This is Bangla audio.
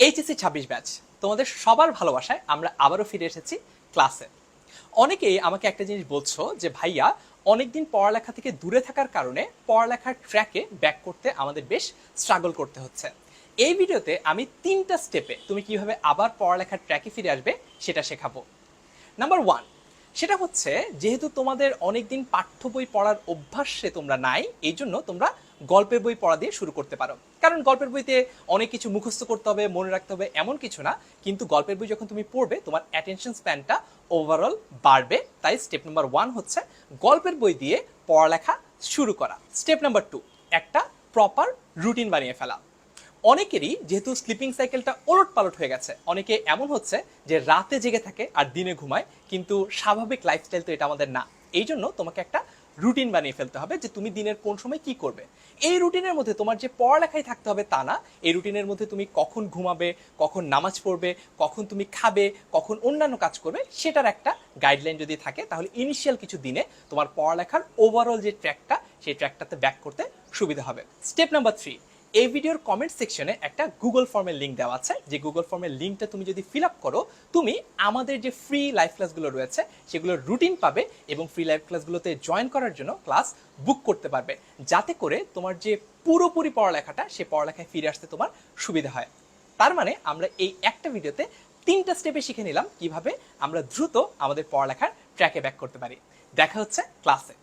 এইচএসসি ছাব্বিশ ব্যাচ তোমাদের সবার ভালোবাসায় আমরা আবারও ফিরে এসেছি ক্লাসে অনেকেই আমাকে একটা জিনিস বলছো যে, ভাইয়া, অনেকদিন পড়ালেখা থেকে দূরে থাকার কারণে পড়ালেখার ট্র্যাকে ব্যাক করতে আমাদের বেশ স্ট্রাগল করতে হচ্ছে। এই ভিডিওতে আমি তিনটা স্টেপে তুমি কীভাবে আবার পড়ালেখার ট্র্যাকে ফিরে আসবে সেটা শেখাবো। নাম্বার ওয়ান সেটা হচ্ছে, যেহেতু তোমাদের অনেকদিন পাঠ্য বই পড়ার অভ্যাসে তোমরা নাই এই জন্য তোমরা গল্পের বই পড়া দিয়ে শুরু করতে পারো। কারণ গল্পের বইতে অনেক কিছু মুখস্থ করতে হবে, মনে রাখতে হবে এমন কিছু না। কিন্তু গল্পের বই যখন তুমি পড়বে, তোমার অ্যাটেনশন স্প্যানটা ওভারঅল বাড়বে। তাই স্টেপ নাম্বার ওয়ান হচ্ছে গল্পের বই দিয়ে পড়ালেখা শুরু করা। স্টেপ নাম্বার টু একটা প্রপার রুটিন বানিয়ে ফেলা। অনেকেরই যেহেতু স্লিপিং সাইকেলটা ওলট পালট হয়ে গেছে, অনেকে এমন হচ্ছে যে রাতে জেগে থাকে আর দিনে ঘুমায়। কিন্তু স্বাভাবিক লাইফস্টাইল তো এটা আমাদের না। এই জন্য তোমাকে একটা রুটিন বানিয়ে ফেলতে হবে যে তুমি দিনের কোন সময় কি করবে। এই রুটিনের মধ্যে তোমার যে পড়ালেখায় থাকতে হবে তা না, এই রুটিনের মধ্যে তুমি কখন ঘুমাবে, কখন নামাজ পড়বে, কখন তুমি খাবে, কখন অন্যান্য কাজ করবে, সেটার একটা গাইডলাইন যদি থাকে, তাহলে ইনিশিয়াল কিছু দিনে তোমার পড়ালেখার ওভারঅল যে ট্র্যাকটা সেই ট্র্যাকটাতে ব্যাক করতে সুবিধা হবে। স্টেপ নাম্বার থ্রি এই ভিডিওর কমেন্ট সেকশনে একটা গুগল ফর্মের লিঙ্ক দেওয়া আছে। যে গুগল ফর্মের লিঙ্কটা তুমি যদি ফিল আপ করো, তুমি আমাদের যে ফ্রি লাইভ ক্লাসগুলো রয়েছে সেগুলোর রুটিন পাবে এবং ফ্রি লাইভ ক্লাসগুলোতে জয়েন করার জন্য ক্লাস বুক করতে পারবে। যাতে করে তোমার যে পুরোপুরি পড়ালেখাটা, সে পড়ালেখায় ফিরে আসতে তোমার সুবিধা হয়। তার মানে আমরা এই একটা ভিডিওতে তিনটা স্টেপে শিখে নিলাম কীভাবে আমরা দ্রুত আমাদের পড়ালেখার ট্র্যাকে ব্যাক করতে পারি। দেখা হচ্ছে ক্লাসে